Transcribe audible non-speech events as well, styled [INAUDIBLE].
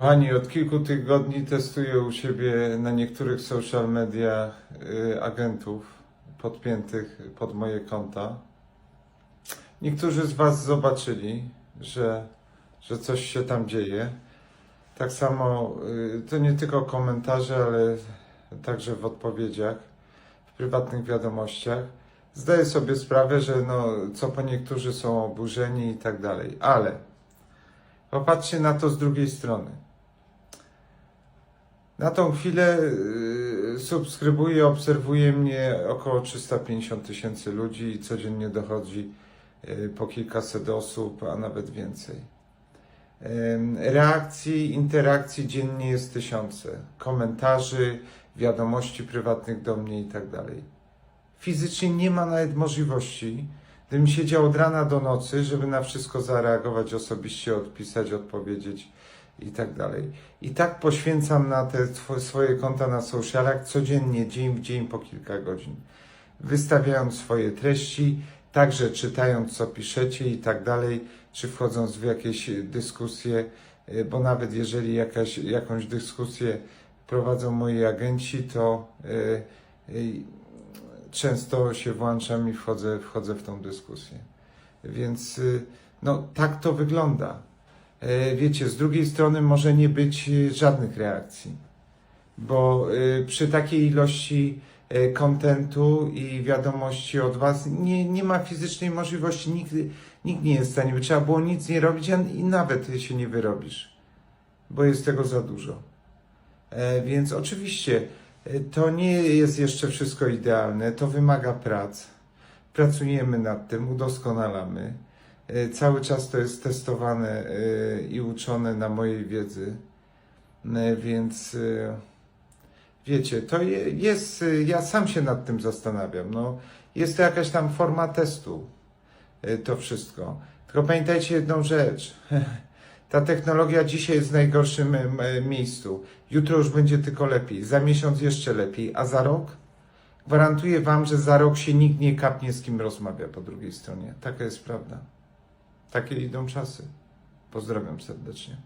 Kochani, od kilku tygodni testuję u siebie na niektórych social media y, agentów podpiętych pod moje konta. Niektórzy z Was zobaczyli, że, że coś się tam dzieje. Tak samo y, to nie tylko komentarze, ale także w odpowiedziach, w prywatnych wiadomościach. Zdaję sobie sprawę, że no, co po niektórzy są oburzeni i tak dalej, ale popatrzcie na to z drugiej strony. Na tą chwilę y, subskrybuje, obserwuje mnie około 350 tysięcy ludzi i codziennie dochodzi y, po kilkaset osób, a nawet więcej. Reakcji, interakcji dziennie jest tysiące. Komentarzy, wiadomości prywatnych do mnie i tak dalej. Fizycznie nie ma nawet możliwości, gdybym siedział od rana do nocy, żeby na wszystko zareagować osobiście, odpisać, odpowiedzieć i tak dalej. I tak poświęcam na te swoje konta na socialach codziennie, dzień w dzień po kilka godzin. Wystawiając swoje treści, także czytając co piszecie i tak dalej, czy wchodząc w jakieś dyskusje, y, bo nawet jeżeli jakaś, jakąś dyskusję prowadzą moi agenci, to y, y, często się włączam i wchodzę, wchodzę w tą dyskusję. Więc y, no, tak to wygląda. E, Wiecie, z drugiej strony może nie być y, żadnych reakcji, bo y, przy takiej ilości kontentu i wiadomości od Was nie, nie ma fizycznej możliwości, nikt, nikt nie jest w stanie, by trzeba było nic nie robić a- i nawet się nie wyrobisz, bo jest tego za dużo. E, Więc oczywiście e, to nie jest jeszcze wszystko idealne, to wymaga prac. Pracujemy nad tym, udoskonalamy. E, Cały czas to jest testowane e, i uczone na mojej wiedzy, E, więc wiecie, to je- jest, ja sam się nad tym zastanawiam. No, jest to jakaś tam forma testu, to wszystko. Tylko pamiętajcie jedną rzecz. [LAUGHS] Ta technologia dzisiaj jest w najgorszym miejscu. Jutro już będzie tylko lepiej, za miesiąc jeszcze lepiej, a za rok? Gwarantuję Wam, że za rok się nikt nie kapnie z kim rozmawia po drugiej stronie. Taka jest prawda. Takie idą czasy. Pozdrawiam serdecznie.